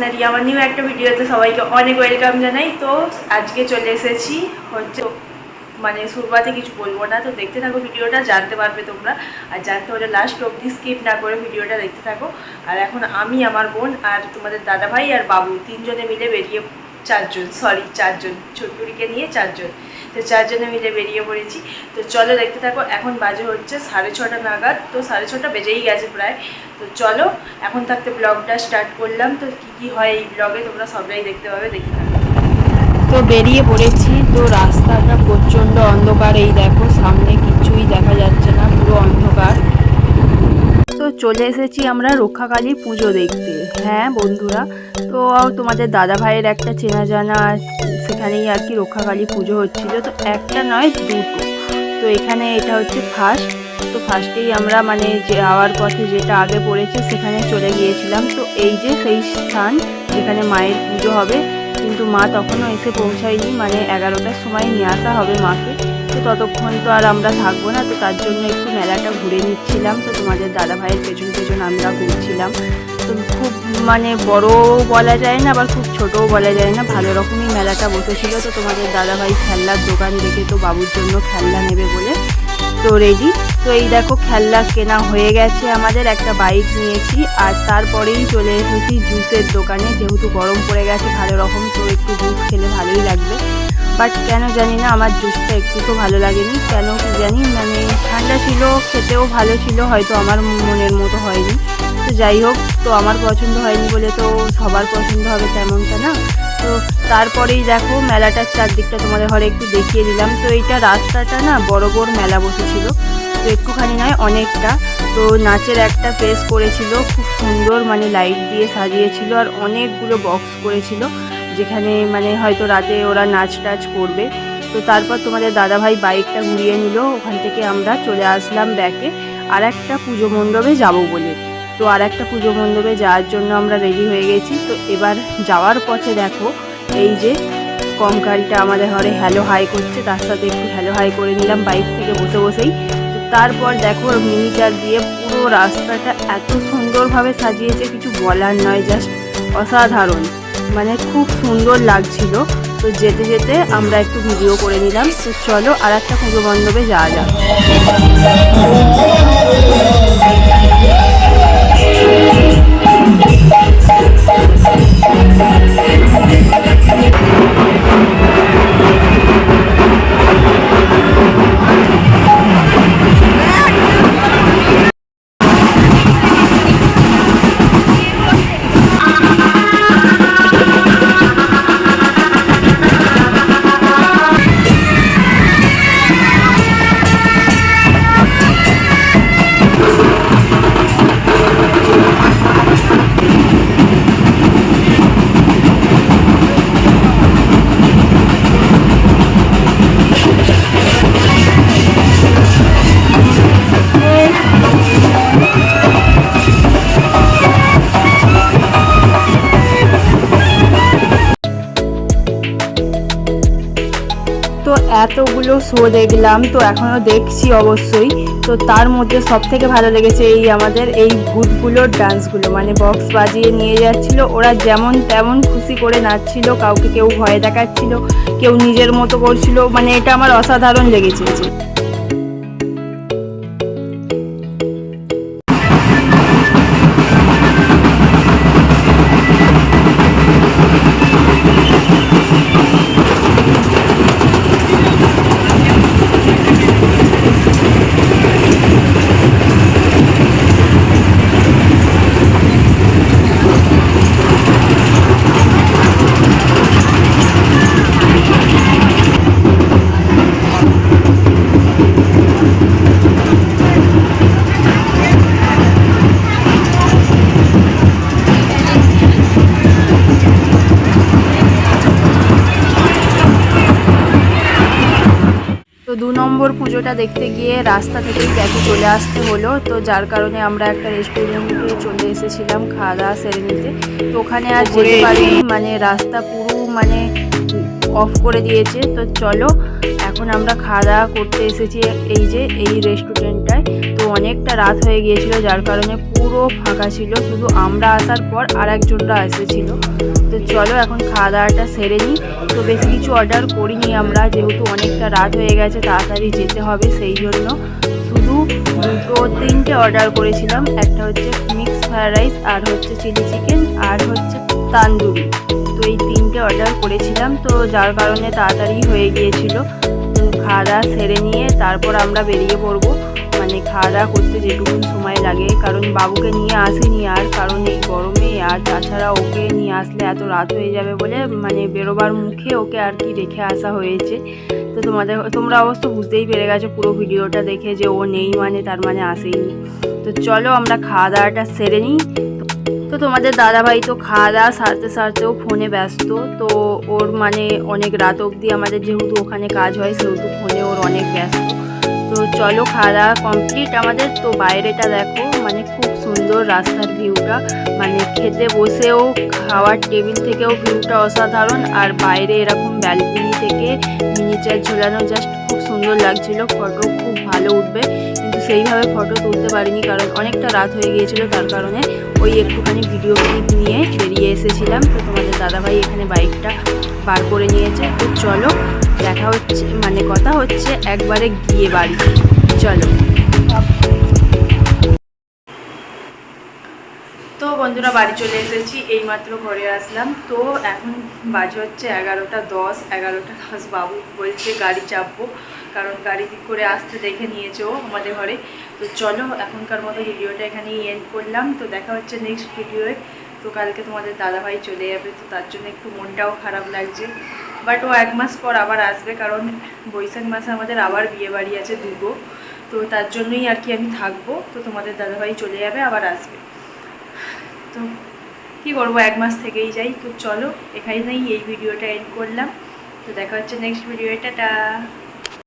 Stationery আমার new একটা ভিডিওতে সবাইকে অনেক ওয়েলকাম জানাই। তো আজকে চলে এসেছি, হচ্ছে মানে শুরুতে কিছু বলব না। তো দেখতে থাকো ভিডিওটা, জানতে পারবে তোমরা। আর জানতে হলে লাস্ট অবধি স্কিপ না করে ভিডিওটা দেখতে থাকো। আর এখন আমি, আমার বোন আর তোমাদের দাদা ভাই আর বাবু, তিনজনে মিলে বেরিয়ে চারজন সরি চারজন, ছোট্টুরিকে নিয়ে চারজন। তো চারজনে মিলে বেরিয়ে পড়েছি। তো চলো দেখতে থাকো, এখন বাজে হচ্ছে সাড়ে ছটা নাগাদ, তো সাড়ে ছটা বেজেই গেছে প্রায়। তো চলো, এখন থাকতে ব্লগটা স্টার্ট করলাম। তো কী কী হয় এই ব্লগে তোমরা সবটাই দেখতে পাবে দেখতে থাকো। তো বেরিয়ে পড়েছি, তো রাস্তাটা প্রচণ্ড অন্ধকার, এই দেখো সামনে কিছুই দেখা যাচ্ছে না, পুরো অন্ধকার। চলে এসেছি আমরা রক্ষাকালী পুজো দেখতে। হ্যাঁ বন্ধুরা? তো তোমাদের দাদা ভাইয়ের একটা চেনা জানা সেখানেই আর কি রক্ষাকালী পুজো হচ্ছিল। তো একটা নয়, দুটো। তো এখানে এটা হচ্ছে ফার্স্ট তো ফার্স্টেই আমরা মানে যে যাওয়ার পথে যেটা আগে পড়েছে, সেখানে চলে গিয়েছিলাম। তো এই যে সেই স্থান যেখানে মায়ের পুজো হবে, কিন্তু মা তখনও এসে পৌঁছায়নি। মানে এগারোটার সময় নিয়ে আসা হবে মাকে। তো ততক্ষণ তো আর আমরা থাকব না, তো তার জন্য একটু মেলাটা ঘুরে নিচ্ছিলাম। তো তোমাদের দাদা ভাইয়ের পেছন পেছন আমরা ঘুরছিলাম। তো খুব মানে বড়ও বলা যায় না, আবার খুব ছোটও বলা যায় না, ভালো রকমই মেলাটা বসেছিল। তো তোমাদের দাদা ভাই খেলনার দোকান দেখে তো বাবুর জন্য খেলনা নেবে বলে তো রেডি তো এই দেখো খেলনা কেনা হয়ে গেছে আমাদের, একটা বাইক নিয়েছি, আর তারপরেই চলে এসেছি জুসের দোকানে। যেহেতু গরম পড়ে গেছে, ভালো রকম তো একটু জুস খেলে ভালোই লাগবে। বাট কেন জানি না, আমার জুসটা একটু ভালো লাগেনি। কেন কি জানি মানে ঠান্ডা ছিল, খেতেও ভালো ছিল, হয়তো আমার মনের মতো হয়নি। তো যাই হোক, তো আমার পছন্দ হয়নি বলে তো সবার পছন্দ হবে তেমনটা না। তো তারপরেই দেখো, মেলাটার চারদিকটা তোমাদের ঘরে একটু দেখিয়ে দিলাম। তো এইটা রাস্তাটা না বড় বড় মেলা বসেছিল। তো একটুখানি নয়, অনেকটা। তো নাচের একটা ফেস করেছিল, খুব সুন্দর মানে লাইট দিয়ে সাজিয়েছিল আর অনেকগুলো বক্স করেছিল। যেখানে মানে হয়তো রাতে ওরা নাচ টাচ করবে। তো তারপর তোমাদের দাদাভাই বাইকটা ঘুরিয়ে নিল, ওখান থেকে আমরা চলে আসলাম ব্যাকে। আর একটা পুজো মণ্ডপে যাব বলে। তো আর একটা পুজো মণ্ডপে যাওয়ার জন্য আমরা রেডি হয়ে গেছি। তো এবার যাওয়ার পথে দেখো, এই যে কঙ্কালটা আমাদের ঘরে হ্যালো হাই করছে, তার সাথে একটু হ্যালো হাই করে নিলাম বাইক থেকে বসে বসেই। তো তারপর দেখো মিনিচার দিয়ে পুরো রাস্তাটা এত সুন্দরভাবে সাজিয়েছে, কিছু বলার নয় জাস্ট অসাধারণ। মানে খুব সুন্দর লাগছিল। তো যেতে যেতে আমরা একটু ভিডিও করে নিলাম। তো চলো আর একটা পুজো মণ্ডপে যাওয়া যাক। এতগুলো শো দেখলাম, তো এখনও দেখছি অবশ্যই। তো তার মধ্যে সব থেকে ভালো লেগেছে এই আমাদের এই ভূতগুলোর ডান্সগুলো মানে বক্স বাজিয়ে নিয়ে যাচ্ছিল, ওরা যেমন তেমন খুশি করে নাচছিল, কাউকে কেউ ভয় দেখাচ্ছিল, কেউ নিজের মতো করছিল। মানে এটা আমার অসাধারণ লেগেছে। দু নম্বর পুজোটা দেখতে গিয়ে রাস্তা থেকেই ব্যাকে চলে আসতে হলো। তো যার কারণে আমরা একটা রেস্টুরেন্টে চলে এসেছিলাম খাওয়া দাওয়া সেরে নিতে। তো ওখানে আর যেতে পারিনি মানে রাস্তা পুরো মানে অফ করে দিয়েছে। তো চলো এখন আমরা খাওয়া দাওয়া করতে এসেছি এই যে এই রেস্টুরেন্টটায় তো অনেকটা রাত হয়ে গিয়েছিল, যার কারণে পুরো ফাঁকা ছিল। শুধু আমরা আসার পর আর একজনরা এসেছিল। তো চলো এখন খাওয়া দাওয়াটা সেরে নিই। তো বেশি কিছু অর্ডার করিনি আমরা, যেহেতু অনেকটা রাত হয়ে গেছে, তাড়াতাড়ি যেতে হবে সেই জন্য। শুধু দুটো, তিনটে অর্ডার করেছিলাম। একটা হচ্ছে মিক্স ফ্রায়েড রাইস আর হচ্ছে চিলি চিকেন আর হচ্ছে তান্দুরি। তো এই তিনটে অর্ডার করেছিলাম। তো যার কারণে তাড়াতাড়ি হয়ে গিয়েছিল। খাওয়া দাওয়া সেরে নিয়ে তারপর আমরা বেরিয়ে পড়ব। মানে খাওয়া দাওয়া করতে যেটুকু সময় লাগে। কারণ বাবুকে নিয়ে আসিনি আর, কারণ এই গরমে আর তাছাড়া ওকে নিয়ে আসলে এত রাত হয়ে যাবে বলে মানে বেরোবার মুখে ওকে আর কি রেখে আসা হয়েছে। তো তোমাদের, তোমরা অবশ্য বুঝতেই পেরে গেছো পুরো ভিডিওটা দেখে যে ও নেই মানে তার মানে আসেইনি। তো চলো আমরা খাওয়া দাওয়াটা সেরে নিই। তো তোমাদের দাদাভাই তো খাওয়া দাওয়া সারতে সারতেও ফোনে ব্যস্ত। তো ওর মানে অনেক রাত অবধি আমাদের যেহেতু ওখানে কাজ হয়, সেহেতু ফোনে ওর অনেক ব্যস্ত। তো চলো খাওয়া দাওয়া কমপ্লিট আমাদের তো বাইরেটা দেখো মানে খুব সুন্দর রাস্তার ভিউটা মানে খেতে বসেও, খাওয়ার টেবিল থেকেও ভিউটা অসাধারণ। আর বাইরে এরকম ব্যালকনি থেকে মিনিচার ঝোলানো জাস্ট খুব সুন্দর লাগছিল। ফটো খুব ভালো উঠবে। কিন্তু সেইভাবে ফটো তুলতে পারিনি, কারণ অনেকটা রাত হয়ে গিয়েছিল। তার কারণে ওই একটুখানি ভিডিও ক্লিপ নিয়ে বেরিয়ে এসেছিলাম। তো তোমাদের দাদাভাই এখানে বাইকটা বার করে নিয়েছে। তো চলো দেখা হচ্ছে মানে কথা হচ্ছে একবারে গিয়ে বাড়ি। চলো। তো বন্ধুরা, বাড়ি চলে এসেছি, এইমাত্র ঘরে আসলাম। তো এখন বাজে হচ্ছে এগারোটা দশ এগারোটা দশ বাবু বলছে গাড়ি চাপবো, কারণ গাড়ি করে আসতে দেখে নিয়েছে ও আমাদের ঘরে। তো চলো, এখনকার মতো ভিডিওটা এখানেই এন্ড করলাম। তো দেখা হচ্ছে নেক্সট ভিডিওয়ে তো কালকে তোমাদের দাদাভাই চলে যাবে, তো তার জন্য একটু মনটাও খারাপ লাগছে। বাট ও এক মাস পর আবার আসবে, কারণ বৈশাখ মাসে আমাদের আবার বিয়ে বাড়ি আছে দুটো। তো তার জন্যই আর কি আমি থাকব। তো তোমাদের দাদাভাই চলে যাবে, আবার আসবে। তো কী করব, এক মাস থেকেই যাই। তো চলো, এখানেই এই ভিডিওটা এন্ড করলাম। তো দেখা হচ্ছে নেক্সট ভিডিও টাটা।